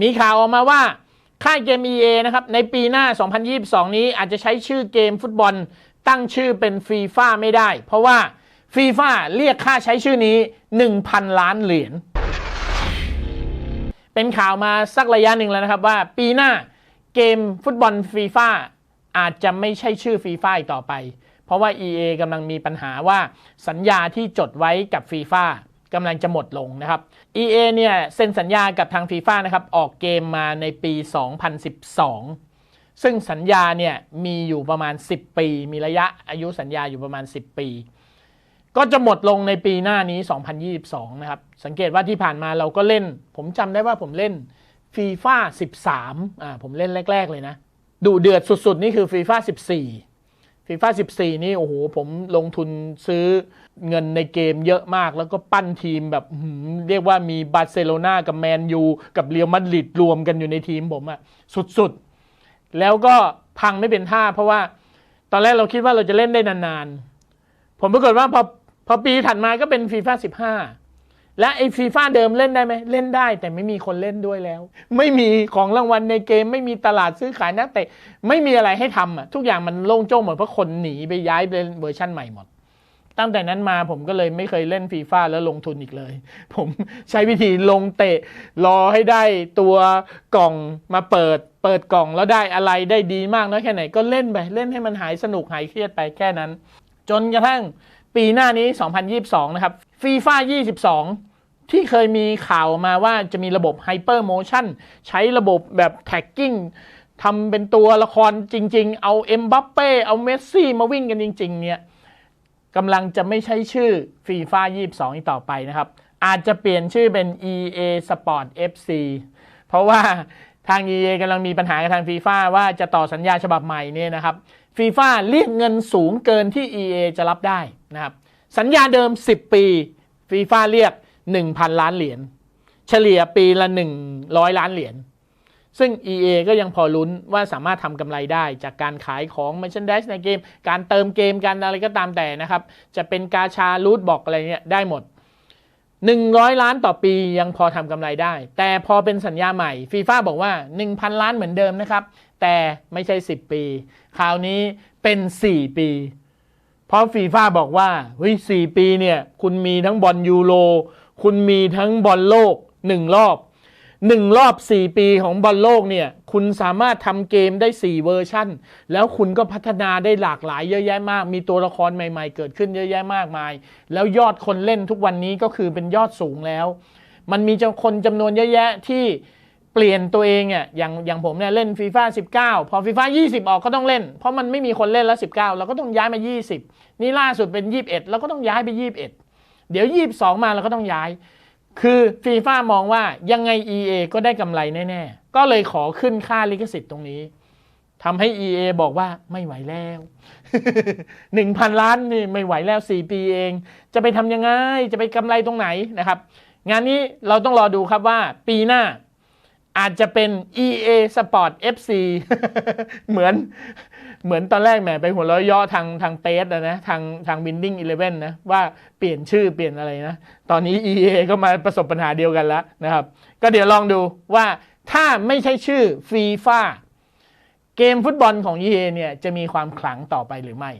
มีข่าวออกมาว่าค่ายเกม EA นะครับ ในปีหน้า 2022 นี้อาจจะใช้ชื่อเกมฟุตบอลตั้งชื่อเป็นฟีฟ่าไม่ได้ เพราะว่าฟีฟ่าเรียกค่าใช้ชื่อนี้ 1,000 ล้านเหรียญ เป็นข่าวมาสักระยะหนึ่งแล้วนะครับว่าปีหน้าเกมฟุตบอลฟีฟ่าอาจจะไม่ใช่ชื่อฟีฟ่าอีกต่อไป เพราะว่า EA กำลังมีปัญหาว่าสัญญาที่จดไว้กับฟีฟ่า กำลังจะหมดลงนะครับ EA เนี่ยเซ็นสัญญากับทางฟีฟ่านะครับออกเกมมาในปี 2012 ซึ่งสัญญาเนี่ยมีอยู่ประมาณ 10 ปี มีระยะอายุสัญญาอยู่ประมาณ 10 ปี ก็จะหมดลงในปีหน้านี้ 2022 นะครับ สังเกตว่าที่ผ่านมาเราก็เล่น ผมจำได้ว่าผมเล่นฟีฟ่า13 อ่าผมเล่นแรก ๆ เลยนะ ดูเดือดสุดๆ นี่คือฟีฟ่า14 ฟีฟ่า14 นี่โอ้โหผมลงทุนซื้อเงินในเกมเยอะมาก แล้วก็ปั้นทีมแบบเรียกว่ามีบาร์เซโลนากับแมนยูกับเรอัลมาดริดรวมกันอยู่ในทีมผมอะสุดๆ แล้วก็พังไม่เป็นท่า เพราะว่าตอนแรกเราคิดว่าเราจะเล่นได้นานๆ ผมปรากฏว่าพอพอปีถัดมาก็เป็นฟีฟ่า15 และไอ้ฟีฟ่าเดิมเล่นได้ไหมเล่นได้แต่ไม่มีคนเล่นด้วยแล้ว ไม่มีของรางวัลในเกม ไม่มีตลาดซื้อขายนักเตะไม่มีอะไรให้ทำอะทุกอย่างมันโล่งโจ้งหมดเพราะคนหนีไปย้ายไปเวอร์ชั่นใหม่หมด ตั้งแต่นั้นมาผมก็เลยไม่เคยเล่นฟีฟ่าแล้วลงทุนอีกเลย ผมใช้วิธีลงเตะ รอให้ได้ตัวกล่องมาเปิด เปิดกล่องแล้วได้อะไรได้ดีมากน้อยแค่ไหนก็เล่นไปเล่นให้มันหายสนุกหายเครียดไปแค่นั้น จนกระทั่ง ปีหน้านี้ 2022 นะครับฟีฟ่า22 ที่เคยมีข่าวมาว่าจะมีระบบ Hyper Motion ใช้ระบบแบบ Tagging ทำเป็นตัวละครจริง ๆ เอาเอ็มบัปเป้เอาเมสซี่มาวิ่งกันจริง ๆ เนี่ยกำลังจะไม่ใช่ชื่อฟีฟ่า22 อีกต่อไปนะครับ อาจจะเปลี่ยนชื่อเป็น EA Sport FC เพราะว่าทาง EA กำลังมีปัญหากับทางฟีฟ่าว่าจะต่อสัญญาฉบับใหม่เนี่ยนะครับ ฟีฟ่าเรียกเงินสูงเกินที่ EA จะรับได้นะครับสัญญาเดิม 10 ปีฟีฟ่าเรียก 1,000 ล้านเหรียญเฉลี่ยปีละ 100 ล้านเหรียญซึ่ง EA ก็ยังพอลุ้นว่าสามารถทำกำไรได้จากการขายของ Merchandise ในเกม การเติมเกมการอะไรก็ตามแต่นะครับ จะเป็นกาชารูทบอกอะไรเนี่ยได้หมด 100 ล้านต่อปียังพอทำกำไรได้ แต่พอเป็นสัญญาใหม่ฟีฟ่าบอกว่า 1,000 ล้านเหมือนเดิมนะครับ แต่ไม่ใช่ 10 ปี คราวนี้เป็น 4 ปี เพราะฟีฟ่าบอกว่าเฮ้ยสี่ปีเนี่ย คุณมีทั้งบอลยูโรคุณมีทั้งบอลโลกหนึ่งรอบหนึ่งรอบ 4 ปีของบอลโลกเนี่ย คุณสามารถทำเกมได้ 4 เวอร์ชั่น แล้วคุณก็พัฒนาได้หลากหลายเยอะแยะมาก มีตัวละครใหม่ๆ เกิดขึ้นเยอะแยะมากมาย แล้วยอดคนเล่นทุกวันนี้ก็คือเป็นยอดสูงแล้ว มันมีจำคนจำนวนเยอะแยะที่ เปลี่ยนตัวเองอะอย่างอย่างผมเนี่ยเล่นฟีฟ่า19พอฟีฟ่า20ออกก็ต้องเล่น เพราะมันไม่มีคนเล่นแล้ว 19 เราก็ต้องย้ายมา 20 นี่ล่าสุดเป็น 21แล้วก็ต้องย้ายไป 21 เดี๋ยว 22 มาเราก็ต้องย้าย คือฟีฟ่ามองว่ายังไง EA ก็ได้กำไรแน่ๆ ก็เลยขอขึ้นค่าลิขสิทธิ์ตรงนี้ทำให้ EA บอกว่าไม่ไหวแล้ว 1,000 ล้านนี่ไม่ไหวแล้ว 4 ปีเอง จะไปทำยังไงจะไปกำไรตรงไหนนะครับ งานนี้เราต้องรอดูครับว่าปีหน้า อาจจะเป็น EA Sport FC เหมือนเหมือนตอนแรกแหมไปหัวเราะย่อทางทางเตสนะนะทางทาง Winning Eleven นะว่าเปลี่ยนชื่อเปลี่ยนอะไรนะ ตอนนี้ EA ก็มาประสบปัญหาเดียวกันแล้วนะครับ ก็เดี๋ยวลองดูว่าถ้าไม่ใช่ชื่อฟีฟ่าเกมฟุตบอลของ EA เนี่ยจะมีความขลังต่อไปหรือไม่